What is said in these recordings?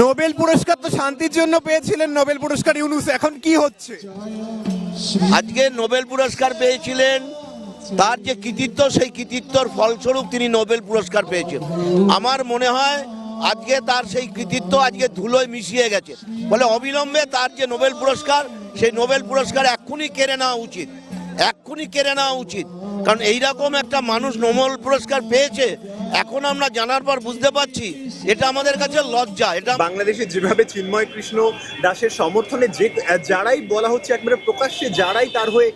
Nobel পুরস্কার তো শান্তির জন্য পেয়েছিলেন নোবেল পুরস্কার ইউনুস, এখন কি হচ্ছে? আজকে নোবেল পুরস্কার পেয়েছিলেন, তার যে কৃতিত্ব, সেই কৃতিত্বর ফলস্বরূপ তিনি নোবেল পুরস্কার পেয়েছেন। আমার মনে হয় আজকে তার সেই কৃতিত্ব আজকে ধুলোয় মিশিয়ে গেছে। ফলে অবিলম্বে তার যে নোবেল পুরস্কার, সেই নোবেল পুরস্কার এক্ষুনি কেড়ে নেওয়া উচিত। এক্ষুনি কেড়ে নেওয়া উচিত। কারণ এইরকম একটা মানুষ নোবেল পুরস্কার পেয়েছে এখন আমরা জানার পর বুঝতে পারছি এটা আমাদের কাছে লজ্জা। এটা বাংলাদেশে যেভাবে চিন্ময় কৃষ্ণ দাসের সমর্থনে যে যারাই বলা হচ্ছে একবারে প্রকাশ্যে যারাই তার হয়ে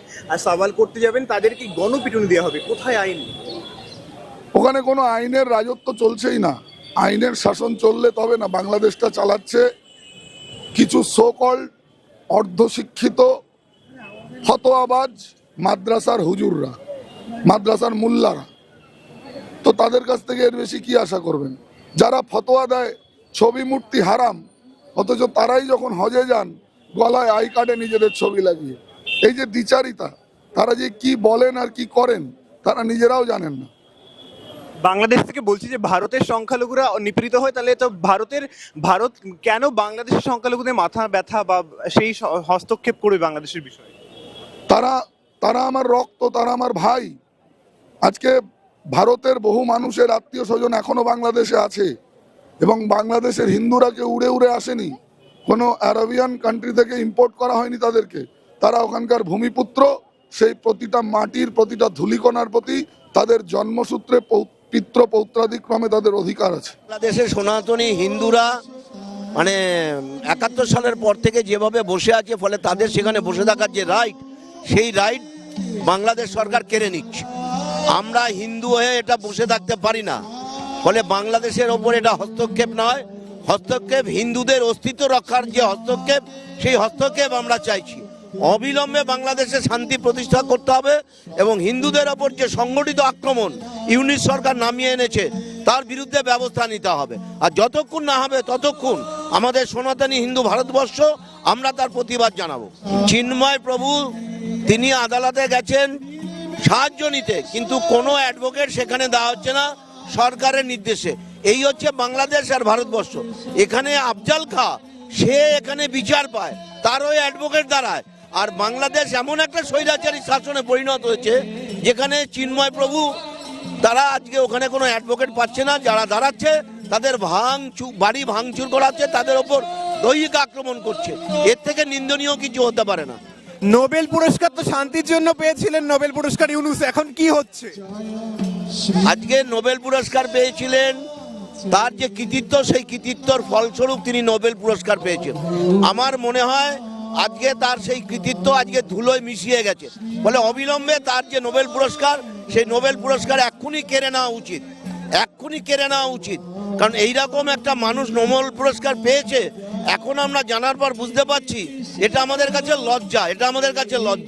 সওয়াল করতে যাবেন তাদেরকে গণপিটুনি দেওয়া হবে? কোথায় আইন? ওখানে কোনো আইনের রাজত্ব চলছেই না। আইনের শাসন চললে তবে না বাংলাদেশটা চালাচ্ছে কিছু সোকল অর্ধশিক্ষিত ফতোয়াবাজ মাদ্রাসার হুজুররা মাদ্রাসার মুল্লারা। তো তাদের কাছ থেকে এর বেশি কি আশা করবেন? যারা ফতোয়া দেয় ছবি মূর্তি হারাম অথচ তারাই যখন হজে যান গলায় আই কার্ডে নিজেদের ছবি লাগিয়ে। এই যে দ্বিচারিতা তারা যে কি বলেন আর কি করেন তারা নিজেরাও জানেন না। বাংলাদেশ থেকে বলছি যে ভারতের সংখ্যালঘুরা নিপীড়িত হয় তাহলে তো ভারতের ভারত কেন বাংলাদেশের সংখ্যালঘুদের মাথা ব্যথা বা সেই হস্তক্ষেপ করবে বাংলাদেশের বিষয়ে? তারা তারা আমার রক্ত, তারা আমার ভাই। আজকে ভারতের বহু মানুষের আত্মীয় স্বজন এখনও বাংলাদেশে আছে এবং বাংলাদেশের হিন্দুরা কেউ উড়ে উড়ে আসেনি। কোনো আরবিয়ান কান্ট্রি থেকে ইম্পোর্ট করা হয়নি তাদেরকে। তারা ওখানকার ভূমিপুত্র, সেই প্রতিটা মাটির, প্রতিটা ধুলিকণার প্রতি তাদের জন্মসূত্রে পৌ- পিতৃ পৌত্রাদিক্রমে তাদের অধিকার আছে। বাংলাদেশের সনাতনী হিন্দুরা মানে একাত্তর সালের পর থেকে যেভাবে বসে আছে, ফলে তাদের সেখানে বসে থাকার যে রাইট সেই রাইট বাংলাদেশ সরকার কেড়ে নিচ্ছে আমরা হিন্দু হয়ে এটা বসে থাকতে পারি না। ফলে বাংলাদেশের ওপর এটা হস্তক্ষেপ নয়, হস্তক্ষেপ হিন্দুদের অস্তিত্ব রক্ষার যে হস্তক্ষেপ, সেই হস্তক্ষেপ আমরা চাইছি। অবিলম্বে বাংলাদেশে শান্তি প্রতিষ্ঠা করতে হবে এবং হিন্দুদের ওপর যে সংগঠিত আক্রমণ ইউনিট সরকার নামিয়ে এনেছে, তার বিরুদ্ধে ব্যবস্থা নিতে হবে। আর যতক্ষণ না হবে ততক্ষণ আমাদের সনাতনী হিন্দু ভারতবর্ষ, আমরা তার প্রতিবাদ জানাব। চিন্ময় প্রভু তিনি আদালতে গেছেন সাহায্য নিতে, কিন্তু কোনো অ্যাডভোকেট সেখানে দেওয়া হচ্ছে না সরকারের নির্দেশে। এই হচ্ছে বাংলাদেশ আর ভারতবর্ষ। এখানে আফজাল খা, সে এখানে বিচার পায়, তার ওই অ্যাডভোকেট দাঁড়ায় আর বাংলাদেশ এমন একটা স্বৈরাচারী শাসনে পরিণত হয়েছে, যেখানে চিন্ময় প্রভু তারা আজকে ওখানে কোনো অ্যাডভোকেট পাচ্ছে না, যারা দাঁড়াচ্ছে, তাদের ভাঙ বাড়ি ভাঙচুর করাচ্ছে, তাদের ওপর দৈহিক আক্রমণ করছে। এর থেকে নিন্দনীয় কিছু হতে পারে না। নোবেল পুরস্কার তো শান্তির জন্য পেয়েছিলেন নোবেল পুরস্কার ইউনুস, এখন কি হচ্ছে? আজকে নোবেল পুরস্কার পেয়েছিলেন, তার যে কৃতিত্ব, সেই কৃতিত্বর ফলস্বরূপ তিনি নোবেল পুরস্কার পেয়েছেন। আমার মনে হয় আজকে তার সেই কৃতিত্ব আজকে ধুলোয় মিশিয়ে গেছে। ফলে অবিলম্বে তার যে নোবেল পুরস্কার, সেই নোবেল পুরস্কার এক্ষুনি কেড়ে নেওয়া উচিত। এক্ষুনি কেড়ে নেওয়া উচিত। কারণ এইরকম একটা মানুষ নোবেল পুরস্কার পেয়েছে, এখন আমরা জানার পর বুঝতে পারছি, এটা আমাদের কাছে লজ্জা, এটা আমাদের কাছে লজ্জা।